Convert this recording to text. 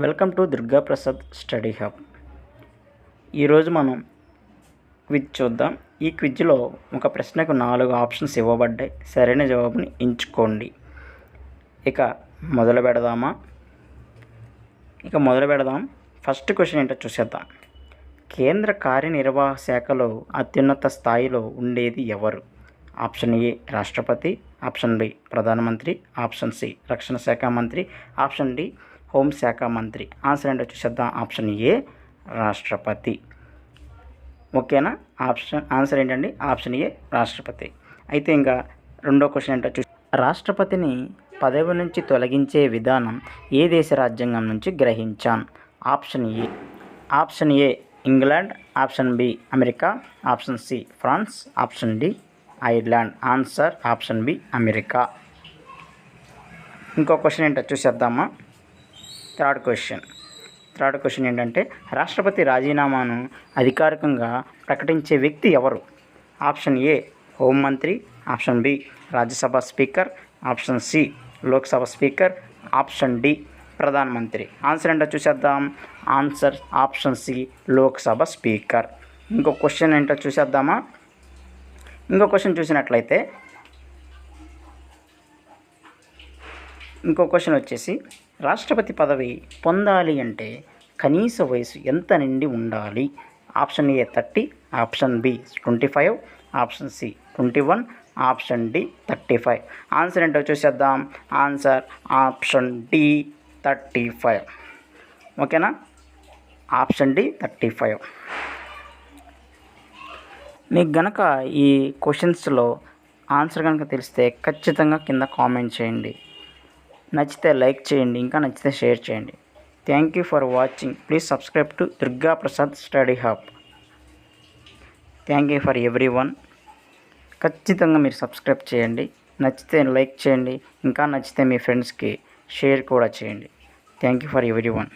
Welcome to Durga Prasad study hub. ఈరోజు మనం quiz చూద్దాం. ఈ క్విజ్లో ఒక ప్రశ్నకు నాలుగు ఆప్షన్స్ ఇవ్వబడ్డాయి. సరైన జవాబుని ఎంచుకోండి. ఇక మొదలు పెడదామా? ఇక మొదలు పెడదాం. ఫస్ట్ క్వశ్చన్ ఏంటో చూసేద్దాం. కేంద్ర కార్యనిర్వాహక శాఖలో అత్యున్నత స్థాయిలో ఉండేది ఎవరు? ఆప్షన్ ఏ రాష్ట్రపతి. ఆప్షన్ బి ప్రధానమంత్రి. ఆప్షన్ సి రక్షణ శాఖ మంత్రి. ఆప్షన్ డి హోంశాఖ మంత్రి. ఆన్సర్ ఏంటో చూసేద్దాం ఆప్షన్ ఏ రాష్ట్రపతి. ఓకేనా? ఆప్షన్ ఆన్సర్ ఏంటండి? ఆప్షన్ ఏ రాష్ట్రపతి. అయితే ఇంకా రెండో క్వశ్చన్ ఏంటో చూ రాష్ట్రపతిని పదవి నుంచి తొలగించే విధానం ఏ దేశ రాజ్యాంగం నుంచి గ్రహించాం? Option A. Option A England. Option B America. Option C France. Option D Ireland. Answer option B America. ఇంకో క్వశ్చన్ ఏంటో చూసేద్దామా? Third question. థర్డ్ క్వశ్చన్ ఏంటంటే రాష్ట్రపతి రాజీనామాను అధికారికంగా ప్రకటించే వ్యక్తి ఎవరు? ఆప్షన్ ఏ హోంమంత్రి option B Rajya Sabha speaker. Option C Lok Sabha speaker. Option D ప్రధానమంత్రి. ఆన్సర్ ఏంటో చూసేద్దాం. Answer option C Lok Sabha speaker. ఇంకో క్వశ్చన్ ఏంటో చూసేద్దామా? ఇంకో క్వశ్చన్ చూసినట్లయితే ఇంకో క్వశ్చన్ వచ్చేసి రాష్ట్రపతి పదవి పొందాలి అంటే కనీస వయసు ఎంత నిండి ఉండాలి? Option A thirty option B twenty five option C twenty one option D thirty five. Answer ఏంటో చూసేద్దాం. Answer option D thirty five. ఓకేనా? Option D thirty five. మీకు గనక ఈ క్వశ్చన్స్లో ఆన్సర్ కనుక తెలిస్తే ఖచ్చితంగా కింద కామెంట్ చేయండి. నచ్చితే లైక్ చేయండి ఇంకా నచ్చితే షేర్ చేయండి. Thank you for watching please subscribe to Durga Prasad study hub thank you for everyone ఖచ్చితంగా మీరు సబ్స్క్రైబ్ చేయండి నచ్చితే లైక్ చేయండి ఇంకా నచ్చితే మీ ఫ్రెండ్స్కి షేర్ కూడా చేయండి. Thank you for everyone